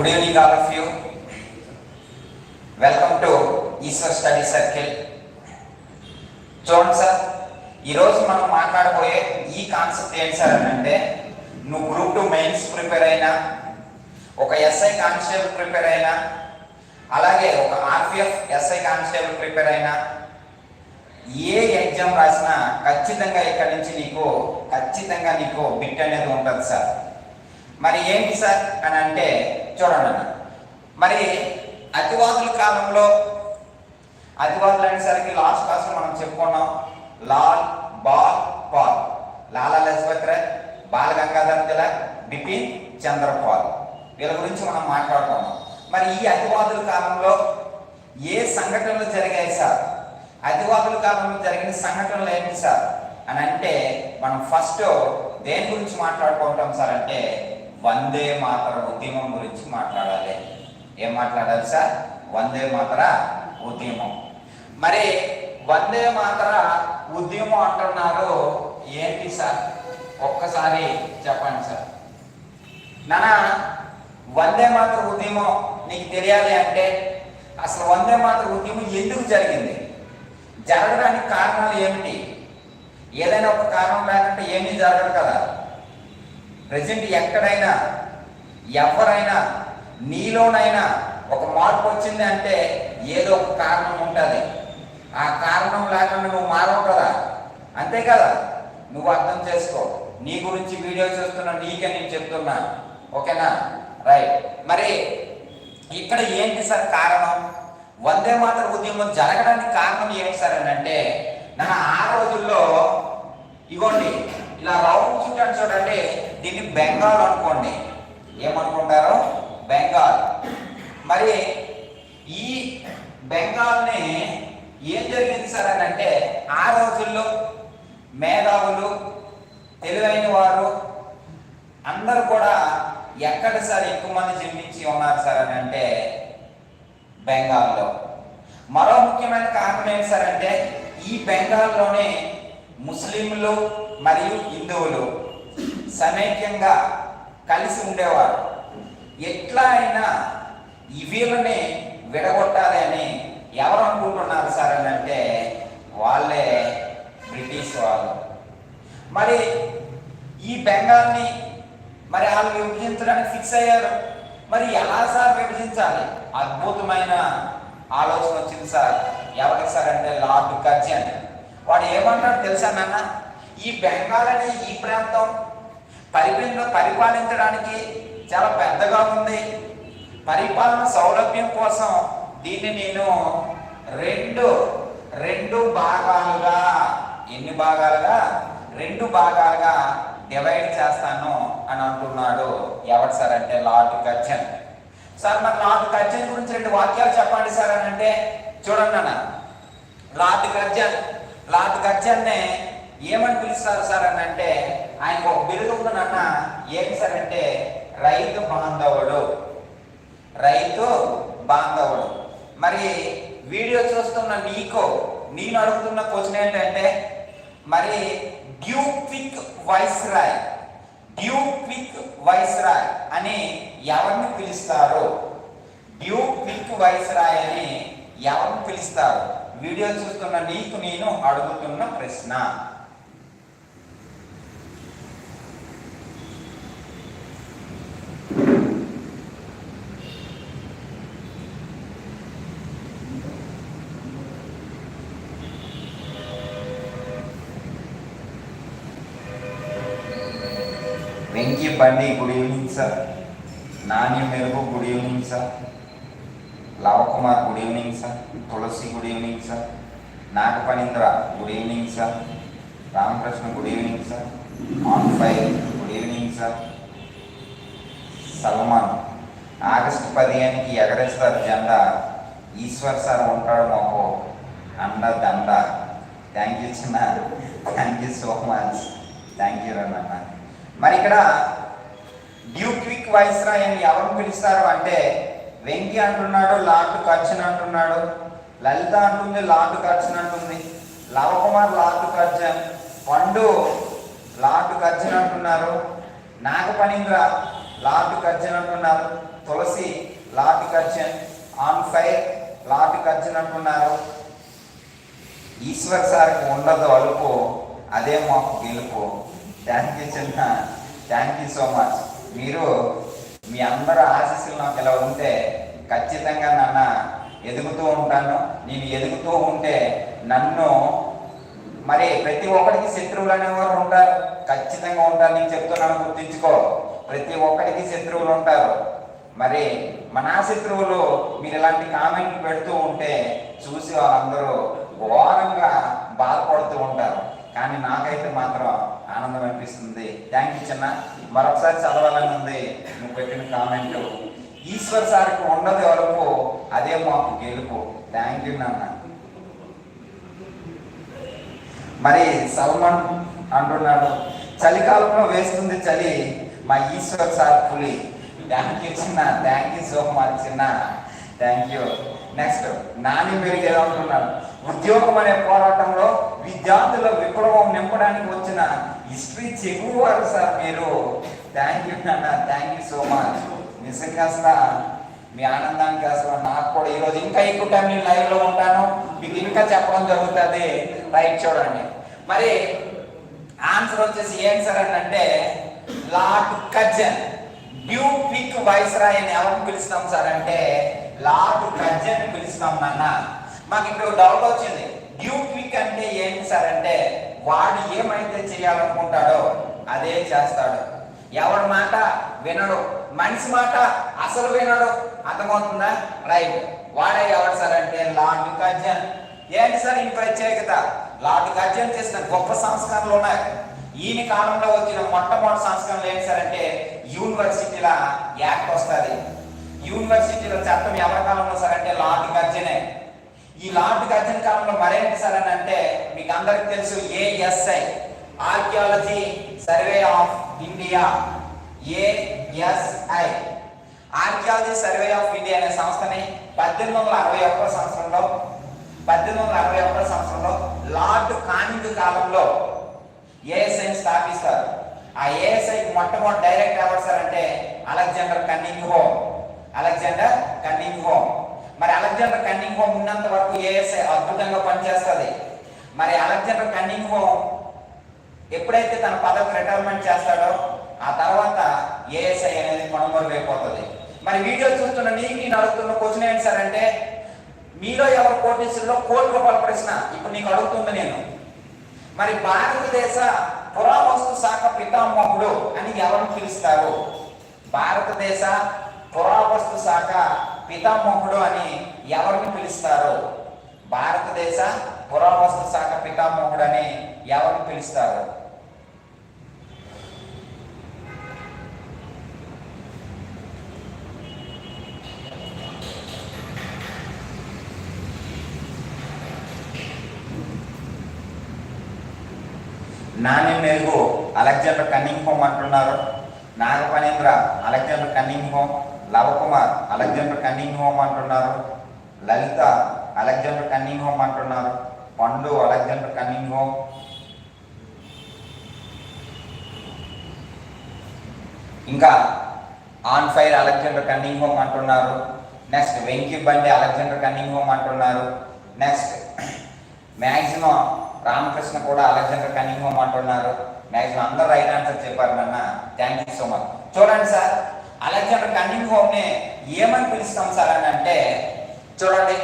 Good evening all of you. Welcome to Eeshwar study circle చూడండి sir ఈరోజు మనం మాట్లాడబోయే ఈ కాన్సెప్ట్ ఏంటి సార్ అని అంటే నువ్వు గ్రూప్ టూ మెయిన్స్ ప్రిపేర్ అయినా ఒక ఎస్ఐ కానిస్టేబుల్ ప్రిపేర్ అయినా అలాగే ఒక ఆర్పిఎఫ్ ఎస్ఐ కానిస్టేబుల్ ప్రిపేర్ అయినా ఏ ఎగ్జామ్ రాసినా ఖచ్చితంగా ఇక్కడి నుంచి నీకు ఖచ్చితంగా నీకు బిట్ అనేది ఉంటుంది సార్. మరి ఏంటి సార్ అని అంటే చూడండి అన్న మరి అతివాదుల కాలంలో అతివాదులు అనేసరికి లాస్ట్ క్లాస్లో మనం చెప్పుకున్నాం లాల్ బాల్ పాల్. లాలా లజపత్ రాయ్ బాల గంగాధర్ తిలక్ బిపిన్ చంద్రపాల్. వీళ్ళ గురించి మనం మాట్లాడుకున్నాం. మరి ఈ అతివాదుల కాలంలో ఏ సంఘటనలు జరిగాయి సార్? అతివాదుల కాలంలో జరిగిన సంఘటనలు ఏంటి సార్? అని అంటే మనం ఫస్ట్ దేని గురించి మాట్లాడుకుంటాం సార్ అంటే వందే మాతర ఉద్యమం గురించి మాట్లాడాలి. ఏం మాట్లాడాలి సార్? వందే మాతర ఉద్యమం. మరి వందే మాతర ఉద్యమం అంటున్నారు ఏంటి సార్? ఒక్కసారి చెప్పండి సార్. నానా వందే మాతర ఉద్యమం నీకు తెలియాలి అంటే అసలు వందే మాతర ఉద్యమం ఎందుకు జరిగింది? జరగడానికి కారణాలు ఏమిటి? ఏదైనా ఒక కారణం లేకుంటే ఏమీ జరగదు కదా. ప్రజెంట్ ఎక్కడైనా ఎవరైనా నీలోనైనా ఒక మార్పు వచ్చింది అంటే ఏదో ఒక కారణం ఉంటుంది. ఆ కారణం లేకుండా నువ్వు మారవు కదా. అంతే కదా. నువ్వు అర్థం చేసుకో. నీ గురించి వీడియో చూస్తున్నా నీకే నేను చెప్తున్నా. ఓకేనా? రైట్. మరి ఇక్కడ ఏంటి సార్ కారణం? వందే మాతర ఉద్యమం జరగడానికి కారణం ఏంటి సార్ అని అంటే నా ఆ రోజుల్లో ఇగోండి ఇలా రౌండ్ చుట్టాను చూడండి దీన్ని బెంగాల్ అనుకోండి. ఏమనుకుంటారు? బెంగాల్. మరి ఈ బెంగాల్ని ఏం జరిగింది సార్ అని అంటే ఆ రోజుల్లో మేధావులు తెలివైన వారు అందరూ కూడా ఎక్కడ సార్ ఎక్కువ మంది జన్మించి ఉన్నారు సార్ అని అంటే బెంగాల్లో. మరో ముఖ్యమైన కారణం ఏంటి సార్ అంటే ఈ బెంగాల్లోనే ముస్లింలు మరియు హిందువులు సమైక్యంగా కలిసి ఉండేవారు. ఎట్లా అయినా వీళ్ళని విడగొట్టాలి అని ఎవరు అనుకుంటున్నారు సార్ అని అంటే వాళ్ళే బ్రిటిష్ వాళ్ళు. మరి ఈ బెంగాల్ని మరి వాళ్ళు విభజించడానికి ఫిక్స్ అయ్యారు. మరి ఎలా సార్ విభజించాలి? అద్భుతమైన ఆలోచన వచ్చింది సార్. ఎవరికి సార్ అంటే లార్డ్ కర్జన్. వాడు ఏమంటాడు తెలుసా నాన్న? ఈ బెంగాల్ అనే ఈ ప్రాంతం పరిపాలన పరిపాలించడానికి చాలా పెద్దగా ఉంది. పరిపాలన సౌలభ్యం కోసం దీన్ని నేను రెండు రెండు భాగాలుగా ఎన్ని భాగాలుగా? రెండు భాగాలుగా డివైడ్ చేస్తాను అని అంటున్నాడు ఎవరు సార్ అంటే లార్డ్ కచ్చన్ సార్ మరి లార్డ్ కచ్చన్ గురించి రెండు వాక్యాలు చెప్పండి సార్ అని అంటే చూడండి అన్న లార్డ్ కచ్చన్ లార్డ్ కర్జన్నే ఏమని పిలుస్తారు సార్ అని అంటే ఆయనకు ఒక బిరుదు ఉందన్న ఏం సార్ అంటే రైతు బాంధవుడు. రైతు బాంధవుడు. మరి వీడియో చూస్తున్న నీకో నేను అడుగుతున్న క్వశ్చన్ ఏంటంటే మరి due quick viceroy due quick viceroy అని ఎవరిని పిలుస్తారు? డ్యూ క్విక్ వైస్ రాయ్ అని ఎవరిని పిలుస్తారు? వీడియో చూస్తున్న నీకు నేను అడుగుతున్న ప్రశ్న. వెంకీ బండి good evening sir. Nani Merugu good evening sir. Lavakumar good evening sir Tulasi good evening sir Nagaphanindra good evening sir Ramakrishna good evening sir on five good evening sir Salman August పదిహేనుకి ఎగరేస్తారు జెండా. Eeshwar sir ఉంటాడు మాకు. అండ దండ. Thank you చిన్న thank you so much thank you రన్న మరి ఇక్కడ due quick vice అని ఎవరు పిలుస్తారు అంటే వెంకీ అంటున్నాడు లాట్ ఖర్చుని అంటున్నాడు లలిత అంటుంది లాట్ ఖర్చుని అంటుంది లవకుమార్ లాట్ ఖర్చు పండు లాట్ కర్జన్ అంటున్నారు నాగపణీంద్ర లార్డ్ ఖర్చుని అంటున్నారు Tulasi lord Curzon on fire lord ఖర్చుని అంటున్నారు. ఈశ్వర్ సార్కి ఉండదు అలుపు అదే మాకు గెలుపు. థ్యాంక్ యూ చిన్న థ్యాంక్ యూ సో మచ్ మీరు మీ అందరూ ఆశీస్సులు నాకు ఇలా ఉంటే ఖచ్చితంగా నాన్న ఎదుగుతూ ఉంటాను. నేను ఎదుగుతూ ఉంటే నన్ను మరి ప్రతి ఒక్కరికి శత్రువులు అనేవారు ఉంటారు. ఖచ్చితంగా ఉంటారు. నేను చెప్తున్నాను గుర్తించుకో. ప్రతి ఒక్కరికి శత్రువులు ఉంటారు. మరి మన శత్రువులు మీరు ఇలాంటి కామెంట్లు పెడుతూ ఉంటే చూసి వాళ్ళందరూ ఘోరంగా బాధపడుతూ ఉంటారు. కానీ నాకైతే మాత్రం ఆనందం అనిపిస్తుంది. థ్యాంక్ యూ చిన్న. మరొకసారి చదవాలని ఉంది నువ్వు పెట్టిన కామెంట్ ఈశ్వర్ సార్కి ఉండదు వరకు అదే మాకు గెలుపు. థ్యాంక్ యూ నాన్న. మరి సల్మాన్ అంటున్నాడు చలికాలంలో వేస్తుంది చలి మా ఈశ్వర్ సార్ పులి. థ్యాంక్ యూ చిన్న. థ్యాంక్ యూ సో మచ్ చిన్న. థ్యాంక్ యూ నెక్స్ట్ నాని మెరుగేదో అంటున్నాడు ఉద్యోగం అనే పోరాటంలో విద్యార్థుల విప్లవం నింపడానికి వచ్చిన హిస్టరీ చెగువారు సార్ మీరు. థ్యాంక్ యూ అన్న థ్యాంక్ యూ సో మచ్ నిజంగా అసలు మీ ఆనందానికి అసలు నాకు కూడా ఈరోజు ఇంకా ఎక్కువ టైం నేను లైవ్లో ఉంటాను. మీకు ఇంకా చెప్పడం జరుగుతుంది. రైట్ చూడండి. మరి ఆన్సర్ వచ్చేసి ఏం సార్ అని అంటే lord Curzon due pick viceroy అని ఎవరు పిలుస్తాం సార్ అంటే లార్డ్ కజన్ పిలుస్తాం నాన్న. మాకు ఇప్పుడు డౌట్ వచ్చింది. డ్యూ పిక్ అంటే ఏంటి సార్ అంటే వాడు ఏమైతే చేయాలనుకుంటాడో అదే చేస్తాడు. ఎవరి మాట వినడు. మనిషి మాట అసలు వినడు. అర్థమవుతుందా? రైట్ వాడే ఎవరు సార్ అంటే లార్డ్ కజన్ ఏంటి సార్ ఈ ప్రత్యేకత? లార్డ్ గర్జన్ చేసిన గొప్ప సంస్కరణలు ఉన్నాయి. ఈయన కాలంలో వచ్చిన మొట్టమొదటి సంస్కరణలు ఏంటి సార్ అంటే యూనివర్సిటీల యాక్ట్ వస్తుంది. యూనివర్సిటీల చట్టం ఎవరి కాలంలో సార్ అంటే లార్డ్ గర్జనే. ఈ లార్డ్ గర్జన్ కాలంలో మరేంటి సార్ అని అంటే మీకు అందరికి తెలుసు ASI archaeology survey of India ASI archaeology survey of India అనే సంస్థని పద్దెనిమిది వందల అరవై ఒక్క సంవత్సరంలో పద్దెనిమిది వందల అరవై ఒక్క సంవత్సరంలో లార్డ్ కానింగ్ కాలంలో ఏఎస్ఐని స్థాపిస్తారు. ఆ ఏఎస్ఐ మొట్టమొదటి డైరెక్ట్ ఎవరు సార్ అంటే Alexander Cunningham. Alexander Cunningham మరి అలెగ్జాండర్ కన్నింగ్ హోమ్ ఉన్నంత వరకు ఏఎస్ఐ అద్భుతంగా పనిచేస్తుంది. మరి అలెగ్జాండర్ కన్నింగ్ హోమ్ ఎప్పుడైతే తన పదవి రిటైర్మెంట్ చేస్తాడో ఆ తర్వాత ఏఎస్ఐ అనేది కనుమరుగైపోతుంది. మరి వీడియో చూస్తున్న నీకు నేను అడుగుతున్న క్వశ్చన్ ఏంటి సార్ అంటే మీలో ఎవరు కోటీసుల్లో కోటి రూపాయల ప్రశ్న? ఇప్పుడు నీకు అడుగుతుంది నేను. మరి భారతదేశ పురావస్తు శాఖ పితామహుడు అని ఎవరిని పిలుస్తారు? భారతదేశ పురావస్తు శాఖ పితామహుడు అని ఎవరిని పిలుస్తారు? భారతదేశ పురావస్తు శాఖ పితామహుడు అని ఎవరిని పిలుస్తారు? నాని మెరుగు అలెగ్జాండర్ కన్నింగ్ హోమ్ అంటున్నారు. Nagaphanindra Alexander Cunningham. Lavakumar Alexander Cunningham అంటున్నారు. లలిత అలెగ్జాండర్ కన్నింగ్ హోమ్ అంటున్నారు. Pandu Alexander Cunningham. ఇంకా on fire Alexander Cunningham అంటున్నారు. Next Venky Bandi Alexander Cunningham అంటున్నారు. నెక్స్ట్ మ్యాక్సిమం రామకృష్ణ కూడా అలెగ్జాండర్ కన్నింగ్ హోమ్ అంటున్నారు. మ్యాక్సిమం అందరూ right answer చెప్పారు నాన్న. Thank you so much. చూడండి సార్ అలెగ్జాండర్ కన్నింగ్ హోమ్ని ఏమని పిలుస్తాం సార్ అని అంటే చూడండి.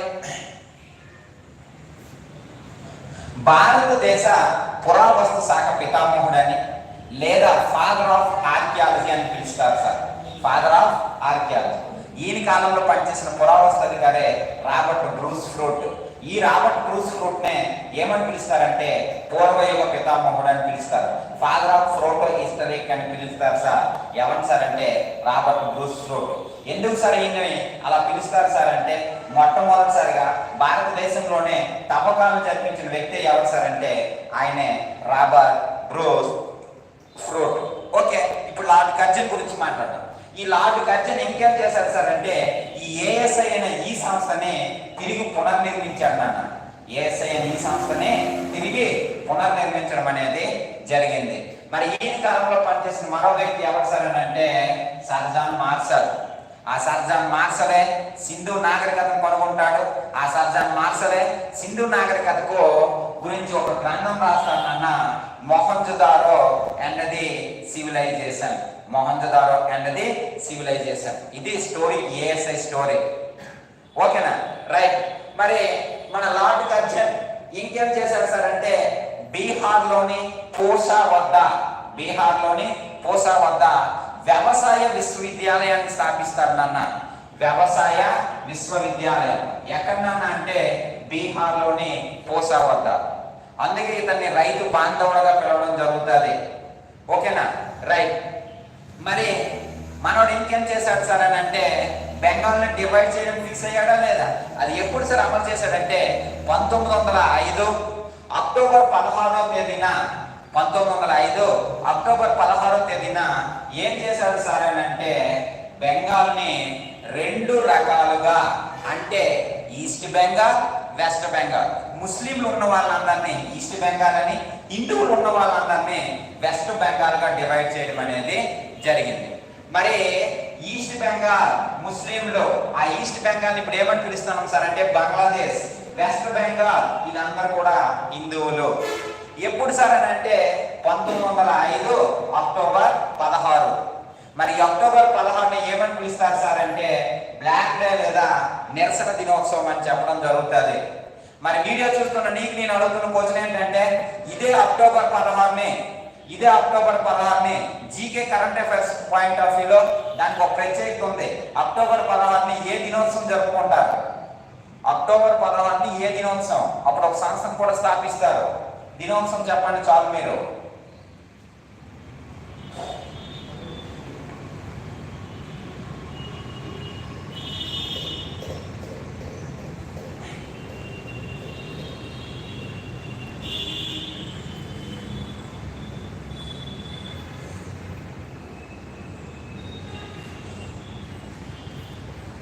భారతదేశ పురావస్తు శాఖ పితామహుడని లేదా ఫాదర్ ఆఫ్ ఆర్కియాలజీ అని పిలుస్తారు సార్. ఫాదర్ ఆఫ్ ఆర్కియాలజీ ఈయన కాలంలో పనిచేసిన పురావస్తు అధికారే రాబర్ట్ బ్రూస్ ఫ్రూట్ ఈ రాబర్ట్ బ్రూస్ ఫ్రూట్ నే ఏమని పిలుస్తారంటే పూర్వయుగ పితామహుడు అని పిలుస్తారు. ఫాదర్ ఆఫ్ ఫ్రోటో హిస్టరీ అని పిలుస్తారు సార్. ఎవరు సార్ అంటే రాబర్ట్ బ్రూస్ ఫ్రూట్ ఎందుకు సార్ ఈయనని అలా పిలుస్తారు సార్ అంటే మొట్టమొదటిసారిగా భారతదేశంలోనే తవ్వకాలు జరిపించిన వ్యక్తి ఎవరు సార్ అంటే ఆయనే రాబర్ట్ బ్రూస్ ఫ్రూట్ ఓకే ఇప్పుడు లార్డ్ కర్జన్ గురించి మాట్లాడదాం. ఈ లార్డ్ కర్జన్ ఇంకేం చేశారు సార్ అంటే ఈ ఏఎస్ఐ అనే ఈ సంస్థని తిరిగి పునర్నిర్మించాడు నాన్న ఏఎస్ఐ అనే ఈ సంస్థని తిరిగి పునర్నిర్మించడం అనేది జరిగింది. మరి ఈ కాలంలో పనిచేసిన మరో వ్యక్తి ఎవరు సార్ అని అంటే సర్జాన్ మార్సల్. ఆ సర్జాన్ మార్సలే సింధు నాగరికతను కనుగొంటాడు. ఆ సర్జాన్ మార్సలే సింధు నాగరికతకు గురించి ఒక గ్రంథం రాస్తానన్న Mohenjodaro and the civilisation. Mohenjodaro అన్నది సివిలైజేషన్. ఇది స్టోరీ ఏఎస్ఐ స్టోరీ. ఓకేనా? రైట్. మరి మన లార్డ్ కర్జన్ ఇంకేం చేశారు సార్ అంటే బీహార్లోని పోసా వద్ద బీహార్లోని పోసా వద్ద వ్యవసాయ విశ్వవిద్యాలయాన్ని స్థాపిస్తారు నాన్న. వ్యవసాయ విశ్వవిద్యాలయం. ఎక్కడ నాన్న అంటే బీహార్లోని పోసా వద్ద. అందుకే ఇతన్ని రైతు బాంధవులుగా పిలవడం జరుగుతుంది. ఓకేనా? రైట్. మరి మనోడు ఇంకేం చేశాడు సార్ అని అంటే బెంగాల్ని డివైడ్ చేయడం ఫిక్స్ అయ్యాడా లేదా? అది ఎప్పుడు సార్ అమలు చేశాడంటే పంతొమ్మిది వందల ఐదు అక్టోబర్ పదహారవ తేదీన పంతొమ్మిది వందల ఐదు అక్టోబర్ పదహారవ తేదీన ఏం చేశారు సార్ అని అంటే బెంగాల్ని రెండు రకాలుగా అంటే ఈస్ట్ బెంగాల్ వెస్ట్ బెంగాల్. ముస్లింలు ఉన్న వాళ్ళందరినీ ఈస్ట్ బెంగాల్ అని హిందువులు ఉన్న వాళ్ళందరినీ వెస్ట్ బెంగాల్గా డివైడ్ చేయడం అనేది జరిగింది. మరి ఈస్ట్ బెంగాల్ ముస్లింలు ఆ ఈస్ట్ బెంగాల్ ఇప్పుడు ఏమని పిలుస్తున్నాం సార్ అంటే బంగ్లాదేశ్. వెస్ట్ బెంగాల్ వీళ్ళందరూ కూడా హిందువులు. ఎప్పుడు సార్ అని అంటే పంతొమ్మిది వందల ఐదు అక్టోబర్ పదహారు. మరి అక్టోబర్ పదహారుని ఏమని పిలుస్తారు సార్ అంటే బ్లాక్ డే లేదా నిరసన దినోత్సవం అని చెప్పడం జరుగుతుంది. మరి వీడియో చూస్తున్న నీకు నేను అడుగుతున్న క్వశ్చన్ ఏంటంటే ఇదే అక్టోబర్ పదహారుని ఇదే October పదహారుని GK current affairs point of వ్యూలో దానికి ఒక ప్రత్యేకత ఉంది. అక్టోబర్ పదహారుని ఏ దినోత్సవం జరుపుకుంటారు? అక్టోబర్ పదహారుని ఏ దినోత్సవం? అప్పుడు ఒక సంస్థను కూడా స్థాపిస్తారు. దినోత్సవం చెప్పండి చాలు మీరు.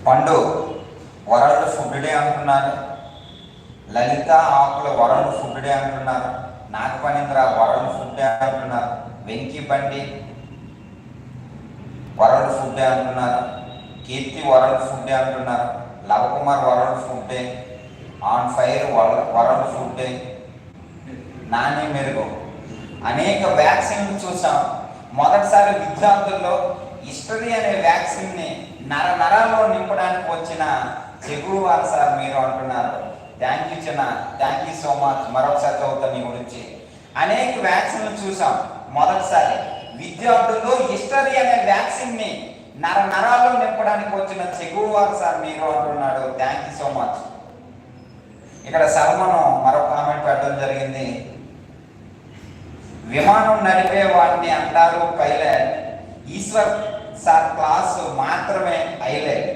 పండు వరల్డ్ ఫుడ్ డే అంటున్నారు. లలిత ఆకుల వరుణ్ ఫుడ్ డే అంటున్నారు. నాగపణేంద్ర వరుణ్ ఫుడ్ డే అంటున్నారు. వెంకీ బండి వరుణ్ ఫుడ్ డే అంటున్నారు. కీర్తి వరుణ్ ఫుడ్ డే అంటున్నారు. Lavakumar Varun food day on fire Varun food day Nani Merugu. అనేక వ్యాక్సిన్లు చూసాం మొదటిసారి విద్యార్థుల్లో హిస్టరీ అనే వ్యాక్సిన్ని నర నరాల్లో నింపడానికి వచ్చిన చెగువారు సార్ మీరు అంటున్నారు. థ్యాంక్ యూ చిన్న. థ్యాంక్ యూ సో మచ్ మరొకసారి చదువుతాను మీ గురించి. అనేక వ్యాక్సిన్లు చూసాం మొదటిసారి. విద్యార్థుల్లో హిస్టరీ అనే వ్యాక్సిన్ని నర నరాల్లో నింపడానికి వచ్చిన చెగువారు సార్ మీరు అంటున్నాడు థ్యాంక్ యూ సో మచ్ ఇక్కడ సల్మను మరొక కామెంట్ పెట్టడం జరిగింది. విమానం నడిపే వాడిని అంటారు పైలట్ ఈశ్వర్ సార్ క్లాస్ మాత్రమే హైలైట్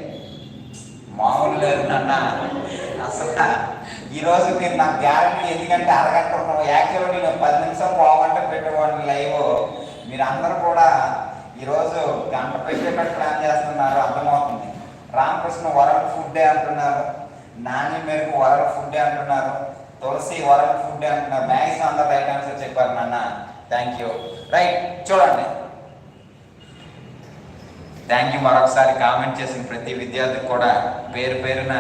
మామూలు లేదు నాన్న. అసలు ఈరోజు మీరు నాకు గ్యారంటీ ఎందుకంటే అరగంట ఉన్నావు యాక్చువల్గా నేను పది నిమిషం పోగంట పెట్టేవాడిని లైవ్. మీరు అందరూ కూడా ఈరోజు గంట పెట్టేటట్టు ప్లాన్ చేస్తున్నారు. అర్థమవుతుంది. రామకృష్ణ వరల్డ్ ఫుడ్ డే అంటున్నారు. నాని మేరకు వరల్డ్ ఫుడ్ డే అంటున్నారు. తులసి వరల్డ్ ఫుడ్ డే అంటున్నారు. మ్యాక్సిమం అందరు రైట్ ఆన్సర్ చెప్పారు నాన్న. థ్యాంక్ యూ రైట్ చూడండి. థ్యాంక్ యూ మరొకసారి కామెంట్ చేసిన ప్రతి విద్యార్థికి కూడా పేరు పేరున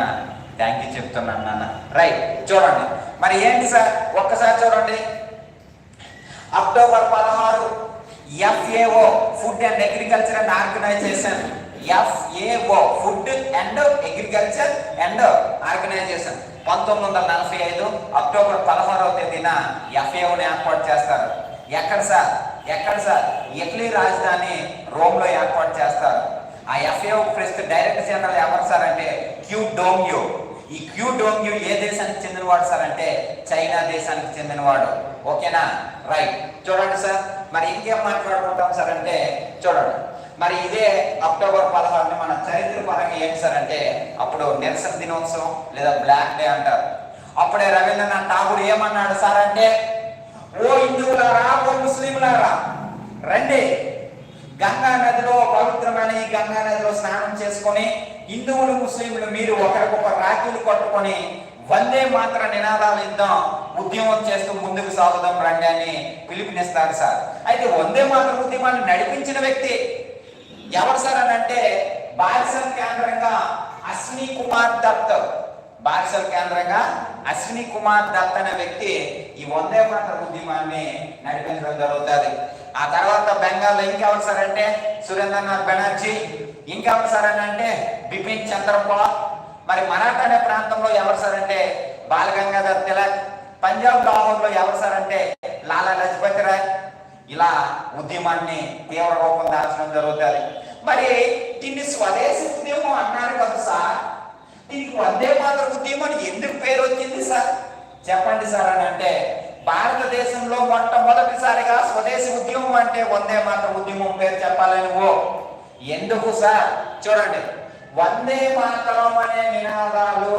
థ్యాంక్ యూ చెప్తున్నాను నాన్న. రైట్ చూడండి. మరి ఏంటి సార్? ఒక్కసారి చూడండి. అక్టోబర్ పదహారు FAO food and agriculture and organisation FAO food and agriculture and organisation పంతొమ్మిది వందల నలభై ఐదు అక్టోబర్ పదహారవ తేదీన ఎఫ్ఏఓని ఏర్పాటు చేస్తారు. ఎక్కడ సార్? ఎక్కడ సార్? ఇటలీ రాజధాని రోమ్లో ఏర్పాటు చేస్తారు. ఆ ఎఫ్ఏఓ ప్రెసిడెంట్ డైరెక్టర్ జనరల్ ఎవరు సార్ అంటే క్యూ డోంగ్యూ. ఈ క్యూ డోంగ్యూ ఏ దేశానికి చెందినవాడు సార్ అంటే చైనా దేశానికి చెందినవాడు. ఓకేనా? రైట్. చూడండి సార్ మరి ఇంకేం మాట్లాడుకుంటాం సార్ అంటే చూడండి. మరి ఇదే అక్టోబర్ పదహారుని మన చరిత్ర పరంగా ఏంటి సార్ అంటే అప్పుడు నిరసన దినోత్సవం లేదా బ్లాక్ డే అంటారు. అప్పుడే రవీంద్రనాథ్ ఠాగూర్ ఏమన్నాడు సార్ అంటే ఓ హిందువులారా ఓ ముస్లింలారా రండి. గంగా నదిలో పవిత్రమైన ఈ గంగా నదిలో స్నానం చేసుకొని హిందువులు ముస్లింలు మీరు ఒకరికొకరు రాఖీలు కొట్టుకొని వందే మాత్ర నినాదాలు ఇద్దాం. ఉద్యమం చేస్తూ ముందుకు సాగుదాం రండి అని పిలుపునిస్తారు సార్. అయితే వందే మాత్ర ఉద్యమాన్ని నడిపించిన వ్యక్తి ఎవరు సార్ అని అంటే బాలిసం కేంద్రంగా అశ్విని కుమార్ దత్. బారిసల్ కేంద్రంగా అశ్విని కుమార్ దత్ అనే వ్యక్తి ఈ వందే మాత్ర ఉద్యమాన్ని నడిపించడం జరుగుతుంది. ఆ తర్వాత బెంగాల్లో ఇంకెవరు సార్ అంటే సురేంద్రనాథ్ బెనర్జీ ఇంకెవరు సార్ అని అంటే బిపిన్ చంద్రపాల్. మరి మరాఠా అనే ప్రాంతంలో ఎవరు సార్ అంటే బాలగంగాధర్ తిలక్ పంజాబ్ లాహోర్లో ఎవరు సార్ అంటే లాలా లజపతి రాయ్. ఇలా ఉద్యమాన్ని తీవ్ర రూపం దాల్చడం జరుగుతుంది. మరి దీన్ని స్వదేశీ ఉద్యమం అన్నారు కదా సార్. దీనికి వందే మాత్ర ఉద్యమం అని ఎందుకు పేరు వచ్చింది సార్? చెప్పండి సార్ అని అంటే భారతదేశంలో మొట్టమొదటిసారిగా స్వదేశీ ఉద్యమం అంటే వందే మాత్ర ఉద్యమం పేరు చెప్పాలని ఓ ఎందుకు సార్? చూడండి వందే మాతరం అనే నినాదాలు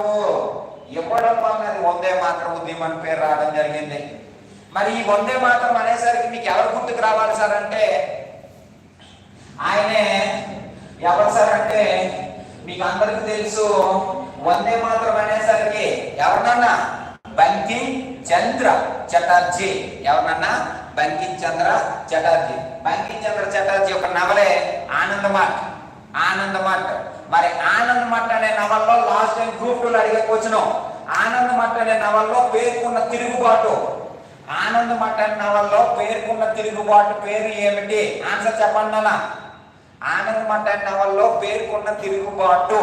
ఇవ్వడం వల్ల అది వందే మాతరం ఉద్యమం అని పేరు రావడం జరిగింది. మరి ఈ వందే మాత్రం అనేసరికి మీకు ఎవరు గుర్తుకు రావాలి సార్ అంటే ఆయనే ఎవరు సార్ అంటే మీకు అందరికి తెలుసు వందే మాత్రం అనేసరికి ఎవరినన్నా? బంకిం చంద్ర చటర్జీ. ఎవరినన్నా? బంకిం చంద్ర చటర్జీ. బంకిం చంద్ర చటర్జీ ఒక నవలే ఆనందమాట్ ఆనందమట్ మరి ఆనందమట్ అనే నవల్లో లాస్ట్ టైం గ్రూప్ టూలో అడిగే క్వశ్చన్ ఆనందమట్ అనే నవల్లో పేర్కొన్న తిరుగుబాటు. ఆనందమట్ అనే నవల్లో పేర్కొన్న తిరుగుబాటు పేరు ఏమిటి? ఆన్సర్ చెప్పండి నాన్న. ఆనందమట్ నవల్లో పేర్కొన్న తిరుగుబాటు.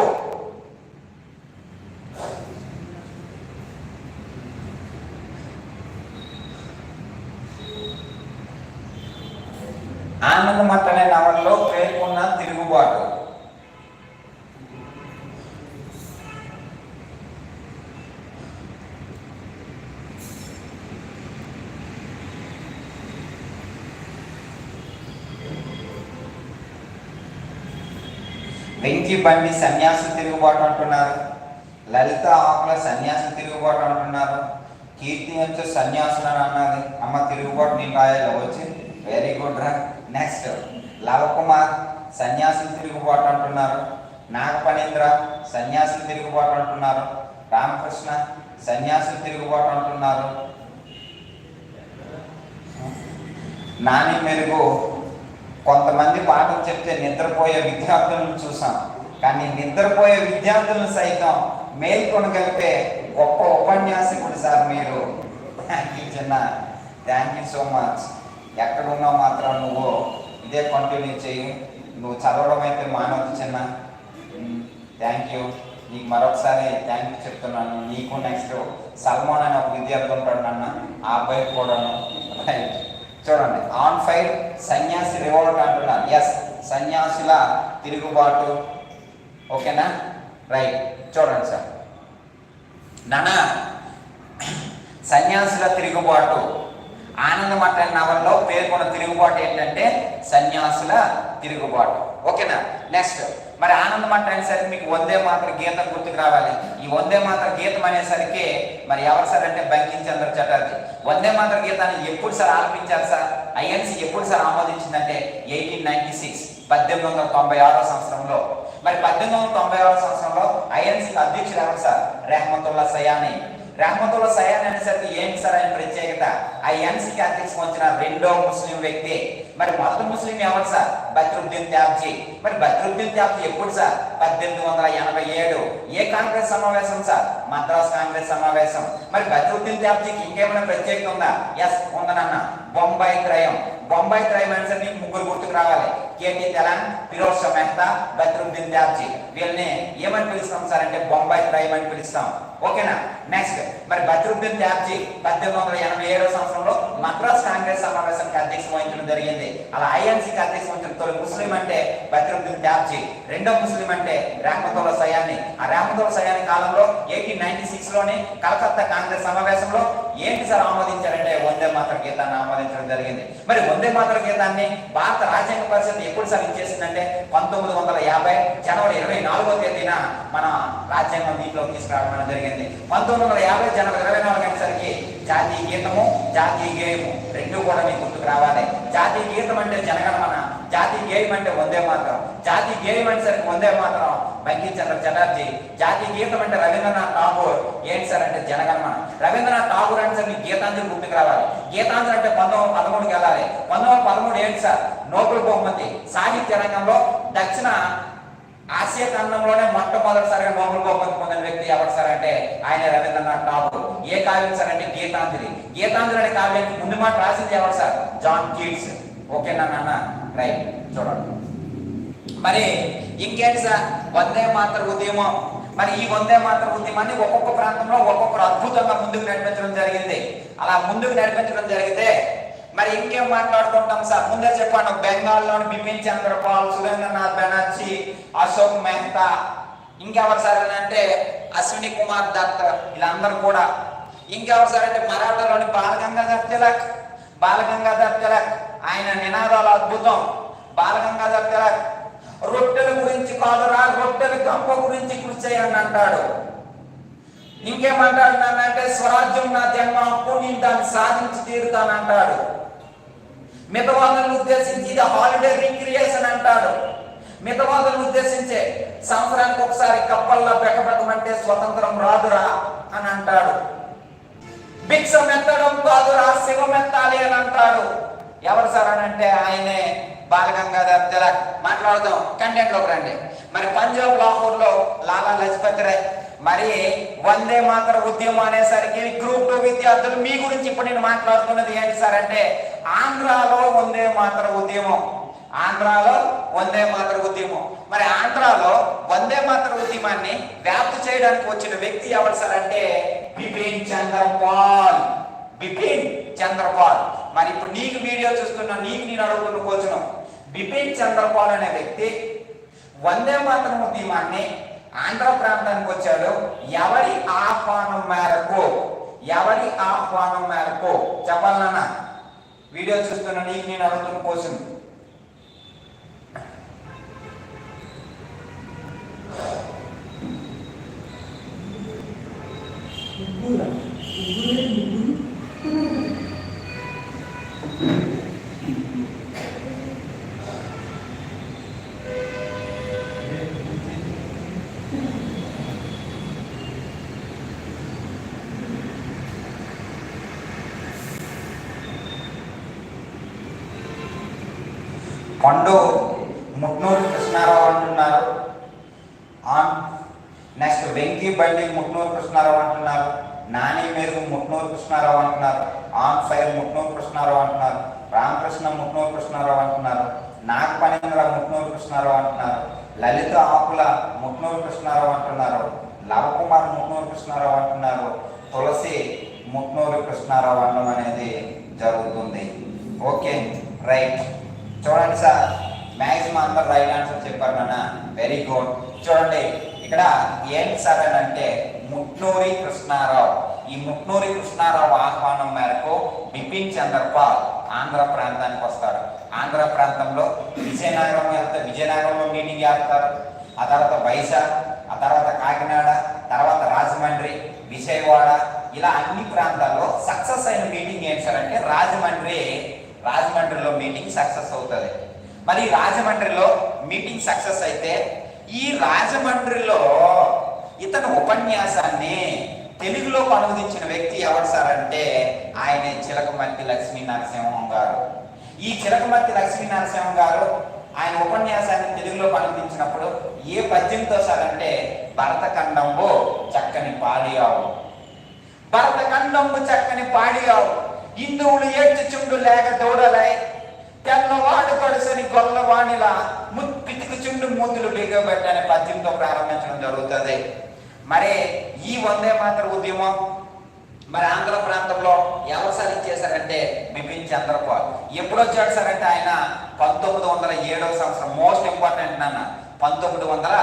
ఆనందమట్ అనే నవల్లో పేర్కొన్న తిరుగుబాటు వెంకి బండి సన్యాసి తిరుగుబాటు అంటున్నారు. లలిత ఆకుల సన్యాసి తిరుగుబాటు అంటున్నారు. కీర్తి వచ్చి సన్యాసులు అని అన్నది. అమ్మ తిరుగుబాటు నేను రాయాలి వచ్చి వెరీ గుడ్ రా నెక్స్ట్ లవకుమార్ సన్యాసులు తిరుగుబాటు అంటున్నారు. నాగపణేంద్ర సన్యాసులు తిరుగుబాటు అంటున్నారు. రామకృష్ణ సన్యాసులు తిరుగుబాటు అంటున్నారు. నాని మెరుగు. కొంతమంది పాఠం చెప్తే నిద్రపోయే విద్యార్థులను చూసాం. కానీ నిద్రపోయే విద్యార్థులను సైతం మేల్కొనగలిపే గొప్ప ఉపన్యాసకుడు సార్ మీరు. థ్యాంక్ యూ చిన్న. Thank you so much. ఎక్కడ ఉన్నావు మాత్రం నువ్వు ఇదే కంటిన్యూ చేయి నువ్వు చదవడం అయితే మానవద్దు చిన్న. Thank you. నీకు మరొకసారి థ్యాంక్ యూ చెప్తున్నాను. నీకు నెక్స్ట్ సల్మాన్ అనే ఒక విద్యార్థి ఉంటాడు నాన్న. ఆ అబ్బాయి కూడాను. రైట్. చూడండి. ఆన్ ఫైర్ సన్యాసి రివోల్ట్ అంటున్నారు ఎస్ సన్యాసుల తిరుగుబాటు. ఓకేనా? రైట్. చూడండి సార్. నాన్న సన్యాసుల తిరుగుబాటు. ఆనందమట్ట నవల్లో పేర్కొన్న తిరుగుబాటు ఏంటంటే సన్యాసుల తిరుగుబాటు. ఓకేనా? నెక్స్ట్ మరి ఆనందమట్ట అనేసరికి మీకు వందే మాత్ర గీతం గుర్తుకు రావాలి. ఈ వందే మాత్ర గీతం అనేసరికి మరి ఎవరు సార్ అంటే బంకిం చంద్ర చటర్జీ. వందే మాత్ర గీతాన్ని ఎప్పుడు సార్ ఆలపించారు సార్? ఐఎన్సి ఎప్పుడు సార్ ఆమోదించిందంటే ఎయిటీన్ నైన్టీ సిక్స్ పద్దెనిమిది వందల తొంభై ఆరో సంవత్సరంలో. మరి పద్దెనిమిది వందల తొంభై ఆరు సంవత్సరంలో ఐఎన్సీ అధ్యక్షుడు ఎవరు సార్? రెహమతుల్లా సయాని. రహమతుల్లా సయాన్ అనేసరికి ఏంటి సార్ ఆయన ప్రత్యేకత? ఆ ఎన్సీ క్యాథలిక్స్ వచ్చిన రెండో ముస్లిం వ్యక్తి. మరి మొదటి ముస్లిం ఎవరు సార్? బద్రుద్దీన్ త్యాబ్జీ మరి బద్రుద్దీన్ త్యాబ్జీ ఎప్పుడు సార్? పద్దెనిమిది వందల ఎనభై ఏడు. ఏ కాంగ్రెస్ సమావేశం సార్? మద్రాస్ కాంగ్రెస్ సమావేశం. మరి బద్రుద్దీన్ త్యాబ్జీకి ఇంకేమైనా ప్రత్యేకత ఉందా? ఎస్ ఉందనన్న బొంబాయి త్రయం. బొంబాయి త్రయం అనేసరికి మీకు ముగ్గురు గుర్తుకు రావాలి. కేటీ తెలాన్ ఫిరోజ్ షా మెహతా బద్రుద్దీన్ త్యాబ్జీ వీళ్ళని ఏమని పిలుస్తాం సార్ అంటే బొంబాయి త్రయం అని పిలుస్తాం. ఓకేనా? నెక్స్ట్ మరి బద్రుద్దీన్ త్యాబ్జీ పద్దెనిమిది వందల ఎనభై ఏడో సంవత్సరంలో మద్రాస్ కాంగ్రెస్ సమావేశానికి అధ్యక్షం వహించడం జరిగింది. అలా ఐఎన్సీకి అధ్యక్షం వహించిన తొలి ముస్లిం అంటే బద్రుద్దీన్ త్యాబ్జీ రెండో ముస్లిం అంటే రామతోల సయాని ఆ రామతోల సయాని కాలంలో ఎయిటీన్ నైన్టీ సిక్స్లోని కలకత్తా కాంగ్రెస్ సమావేశంలో ఏంటి సార్ ఆమోదించారంటే వందే మాత్ర గీతాన్ని ఆమోదించడం జరిగింది. మరి వందే మాత్ర గీతాన్ని భారత రాజ్యాంగ పరిషత్ ఎప్పుడు సార్ ఇచ్చేసిందంటే పంతొమ్మిది వందల యాభై జనవరి ఇరవై నాలుగో తేదీన మన రాజ్యాంగం దీంట్లో తీసుకురావడం జరిగింది. పంతొమ్మిది వందల యాభై జనవరి ఇరవై నాలుగు అనేసరికి జాతీయ గీతము జాతీయ గేయము రెండు కూడా మీకు గుర్తుకు రావాలి. జాతీయ గీతం అంటే జనగణమన జాతీయ గేయం అంటే వందే మాత్రం. జాతీయ గేయం అంటే సరికి వందే మాత్రం బంకించంద్ర చటర్జీ. జాతీయ గీతం అంటే రవీంద్రనాథ్ ఠాగూర్ ఏంటి సార్ అంటే జనగణమన. రవీంద్రనాథ్ ఠాగూర్ అంటే సార్ మీకు గీతాంజలి గుర్తుకు రావాలి. గీతాంజలి అంటే పంతొమ్మిది వందల పదమూడుకి వెళ్ళాలి. పంతొమ్మిది వందల పదమూడు ఏంటి సార్? నోబెల్ బహుమతి. సాహిత్య రంగంలో దక్షిణ ఆసియా ఖండంలోనే మొట్టమొదటిసారిగా నోబెల్ బహుమతి పొందిన వ్యక్తి ఎవరు సార్ అంటే ఆయన రవీంద్రనాథ్ ఠాగూర్. ఏ కావ్యం సార్ అంటే గీతాంజలి. గీతాంజలి అనే కావ్యానికి ముందు మాట రాసింది ఎవరు సార్? John Keats. ఓకేనా నాన్న? రైట్. చూడండి. మరి ఇంకేంటి సార్? వందే మాత్ర ఉద్యమం. మరి ఈ వందే మాత్ర ఉద్యమాన్ని ఒక్కొక్క ప్రాంతంలో ఒక్కొక్కరు అద్భుతంగా ముందుకు నడిపించడం జరిగింది. అలా ముందుకు నడిపించడం జరిగితే మరి ఇంకేం మాట్లాడుకుంటాం సార్? ముందే చెప్పాను బెంగాల్లోని బిపిన్ చంద్రపాల్ సురేంద్రనాథ్ బెనర్జీ అశోక్ మెహతా ఇంకెవరు సార్ అని అంటే అశ్విని కుమార్ దత్ వీళ్ళందరూ కూడా. ఇంకెవరు సార్ అంటే మరాఠాలోని బాలగంగాధర్ తిలక్ బాలగంగాధర్ తిలక్ ఆయన నినాదాలు అద్భుతం. బాలగంగాధర్ తిలక్ రొట్టెల గురించి కాదురా రొట్టెల గంప గురించి కృషి చేయండి అంటాడు. ఇంకేమంటాడు నాన్న అంటే స్వరాజ్యం నా జన్మ అప్పు నేను దాన్ని సాధించి తీరుతానంటాడు. మితవాదులను ఉద్దేశించి ఇది హాలిడే రీక్రియేషన్ అంటాడు మితవాదులను ఉద్దేశించే సంవత్సరానికి ఒకసారి కప్పల్లో బెకబెకమంటే స్వతంత్రం రాదురా అని అంటాడు. భిక్షం ఎత్తడం కాదురా శివం ఎత్తాలి అని అంటాడు. ఎవరు సార్ అని అంటే ఆయనే బాలగంగాధర్ తిలక్. మాట్లాడదాం కంటెంట్లోకి రండి. మరి పంజాబ్ లాహోర్లో లాలా లజపతి రాయ్ మరి వందే మాత్ర ఉద్యమం అనేసరికి గ్రూప్ టూ విద్యార్థులు మీ గురించి ఇప్పుడు నేను మాట్లాడుతున్నది ఏంటి సార్ అంటే ఆంధ్రాలో వందే మాత్ర ఉద్యమం. ఆంధ్రాలో వందే మాత్ర ఉద్యమం. మరి ఆంధ్రాలో వందే మాత్ర ఉద్యమాన్ని వ్యాప్తి చేయడానికి వచ్చిన వ్యక్తి ఎవరు సార్ అంటే బిపిన్ చంద్రపాల్. బిపిన్ చంద్రపాల్. మరి ఇప్పుడు నీకు వీడియో చూస్తున్నా నీకు నేను అడుగుతున్న కోచను బిపిన్ చంద్రపాల్ అనే వ్యక్తి వందే మాత్రం ఉద్యమాన్ని ఆంధ్ర ప్రాంతానికి వచ్చాడు. ఎవరి ఆహ్వానం మేరకు ఎవరి ఆహ్వానం మేరకు చెప్పాలన్నా వీడియో చూస్తున్న నీకు నేను అడుగుతున్న కోసం పండు ముట్నూరు కృష్ణారావు అంటున్నారు. ఆన్ నెక్స్ట్ వెంకీ బండి ముట్నూరు కృష్ణారావు అంటున్నారు. నాని మెరుగు ముట్నూరు కృష్ణారావు అంటున్నారు. ఆన్ ఫైర్ ముట్నూరు కృష్ణారావు అంటున్నారు. రామకృష్ణ ముట్నూరు కృష్ణారావు అంటున్నారు. నాగపనేంద్ర ముట్నూరు కృష్ణారావు అంటున్నారు. లలిత ఆకుల ముట్నూరు కృష్ణారావు అంటున్నారు. లవకుమార్ ముట్నూరు కృష్ణారావు అంటున్నారు. తులసి ముట్నూరు కృష్ణారావు అనడం అనేది జరుగుతుంది. Okay right. చూడండి సార్ మ్యాక్సిమం అందరు రైట్ ఆన్సర్ చెప్పారు నాన్న. వెరీ గుడ్ చూడండి ఇక్కడ ఏం సార్ అని అంటే ముట్నూరి కృష్ణారావు. ఈ ముట్నూరి కృష్ణారావు ఆహ్వానం మేరకు బిపిన్ చంద్రపాల్ ఆంధ్ర ప్రాంతానికి వస్తారు. ఆంధ్ర ప్రాంతంలో విజయనగరం వెళ్తే విజయనగరంలో మీటింగ్ చేస్తారు. ఆ తర్వాత వైజాగ్ ఆ తర్వాత కాకినాడ తర్వాత రాజమండ్రి విజయవాడ ఇలా అన్ని ప్రాంతాల్లో సక్సెస్ అయిన మీటింగ్ ఏం సార్ అంటే రాజమండ్రి. రాజమండ్రిలో మీటింగ్ సక్సెస్ అవుతుంది. మరి రాజమండ్రిలో మీటింగ్ సక్సెస్ అయితే ఈ రాజమండ్రిలో ఇతను ఉపన్యాసాన్ని తెలుగులోకి అనువదించిన వ్యక్తి ఎవరు సార్ అంటే ఆయన చిలకమర్తి లక్ష్మీ నరసింహం గారు. ఈ చిలకమర్తి లక్ష్మీ నరసింహం గారు ఆయన ఉపన్యాసాన్ని తెలుగులోకి అనువదించినప్పుడు ఏ పద్యంతో సార్ అంటే భరతఖండంబు చక్కని పాడియావు. భరతఖండంబు చక్కని పాడియావు. హిందువులు ఏడ్చుచుండు లేక దూడలై తెల్లవాడు కడుసని గొల్లవాణిలా చుండు మూతులు బిగబెట్టి అనే పద్యంతో ప్రారంభించడం జరుగుతుంది. మరి ఈ వందే మాత్ర ఉద్యమం మరి ఆంధ్ర ప్రాంతంలో ఎవరు సాధించేశారంటే బిపిన్ చంద్రపాల్. ఎప్పుడు వచ్చాడు సార్ అంటే ఆయన? పంతొమ్మిది వందల ఏడవ సంవత్సరం. మోస్ట్ ఇంపార్టెంట్ నాన్న పంతొమ్మిది వందల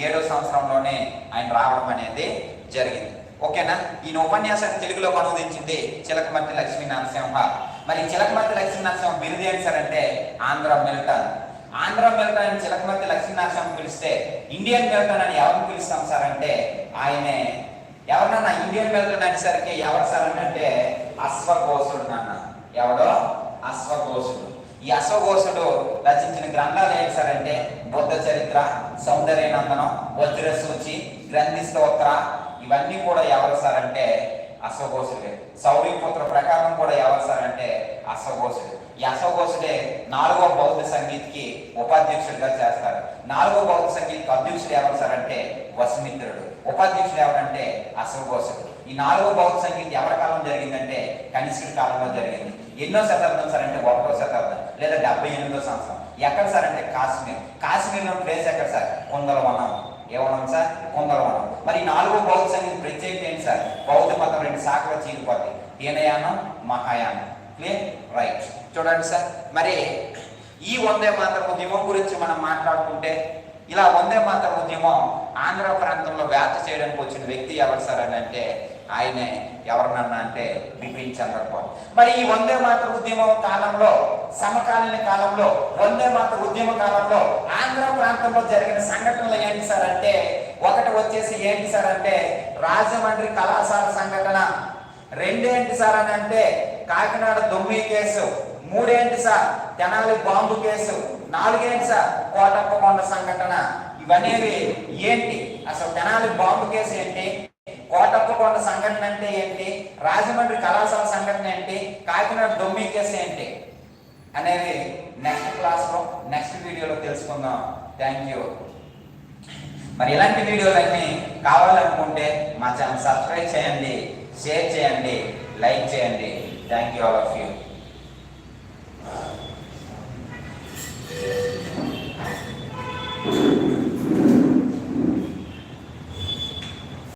ఏడవ సంవత్సరంలోనే ఆయన రావడం అనేది జరిగింది. ఓకేనా? ఈయన ఉపన్యాసాన్ని తెలుగులో అనువదించింది చిలకమర్తి లక్ష్మీ నరసింహ. మరి చిలకమర్తి లక్ష్మీ నరసింహ బిరుది ఏంటి సార్ అంటే? ఆంధ్ర మిల్టన్ ఆంధ్ర మిల్టన్ అని చిలకమర్తి లక్ష్మీ నరసింహ పిలిస్తే ఇండియన్ మిల్టన్ అని ఎవరిని పిలుస్తాం సార్ అంటే ఆయనే. ఎవరన్నా ఇండియన్ మిల్టన్ అనేసరికి ఎవరు సార్ అంటే అశ్వఘోషుడు నాన్న. ఎవడో? అశ్వఘోషుడు. ఈ అశ్వఘోషుడు రచించిన గ్రంథాలు ఏంటి సార్ అంటే? బుద్ధ చరిత్ర సౌందర్యనందనం వజ్రసూచి గ్రంథి స్తోత్ర ఇవన్నీ కూడా ఎవరు సార్ అంటే అశ్వఘోషుడే సౌరీపుత్ర ప్రకారం కూడా ఎవరు సార్ అంటే అశ్వఘోషుడు ఈ అశ్వఘోషుడే నాలుగో బౌద్ధ సంగీత్కి ఉపాధ్యక్షుడిగా చేస్తారు. నాలుగో బౌద్ధ సంగీత్కి అధ్యక్షుడు ఎవరు సార్ అంటే వసుమిత్రుడు. ఉపాధ్యక్షుడు ఎవరంటే అశ్వఘోషుడు ఈ నాలుగో బౌద్ధ సంగీత్ ఎవరి కాలం జరిగిందంటే కనిష్కుడి కాలంలో జరిగింది. ఎన్నో శతాబ్దం సార్ అంటే ఒకటో శతాబ్దం లేదా డెబ్బై ఎనిమిదో సంవత్సరం. ఎక్కడ సార్ అంటే కాశ్మీర్. కాశ్మీర్లో ప్లేస్ ఎక్కడ సార్? కుందలవనం ఏమన్నాం సార్? కుందలవనం మరి నాలుగో బౌద్ధ సంఘం ప్రత్యేకత ఏంటి సార్? బౌద్ధ మతం రెండు శాఖలో చీలిపోతాయి. హీనయానం మహాయానం. క్లియర్ రైట్ చూడండి సార్. మరి ఈ వందే మాత్రం ఉద్యమం గురించి మనం మాట్లాడుకుంటే ఇలా వందే మాత్రం ఉద్యమం ఆంధ్ర ప్రాంతంలో వ్యాప్తి చేయడానికి వచ్చిన వ్యక్తి ఎవరు సార్ అని అంటే ఆయనే ఎవరినన్నా అంటే బిపిన్ చంద్రబాబు. మరి ఈ వందే మాతృ ఉద్యమం కాలంలో సమకాలీన కాలంలో వందే మాతృ ఉద్యమ కాలంలో ఆంధ్ర ప్రాంతంలో జరిగిన సంఘటనలు ఏంటి సార్ అంటే ఒకటి వచ్చేసి ఏంటి సార్ అంటే రాజమండ్రి కళాశాల సంఘటన. రెండేంటి సార్ అని అంటే కాకినాడ దొమ్మి కేసు. మూడేంటి sir? Tenali bomb case. నాలుగేంటి sir? Kotappakonda సంఘటన. ఇవనేవి ఏంటి? అసలు తెనాలి బాంబు కేసు ఏంటి? కోటప్పకొండ సంఘటన అంటే ఏంటి? రాజమండ్రి కళాశాల సంఘటన ఏంటి? కాకినాడ దొమ్మి కేసు ఏంటి? అనేది నెక్స్ట్ క్లాస్లో నెక్స్ట్ వీడియోలో తెలుసుకుందాం. థ్యాంక్ యూ మరి ఇలాంటి వీడియోలన్నీ కావాలనుకుంటే మా ఛానల్ సబ్స్క్రైబ్ చేయండి షేర్ చేయండి లైక్ చేయండి. Thank you all of you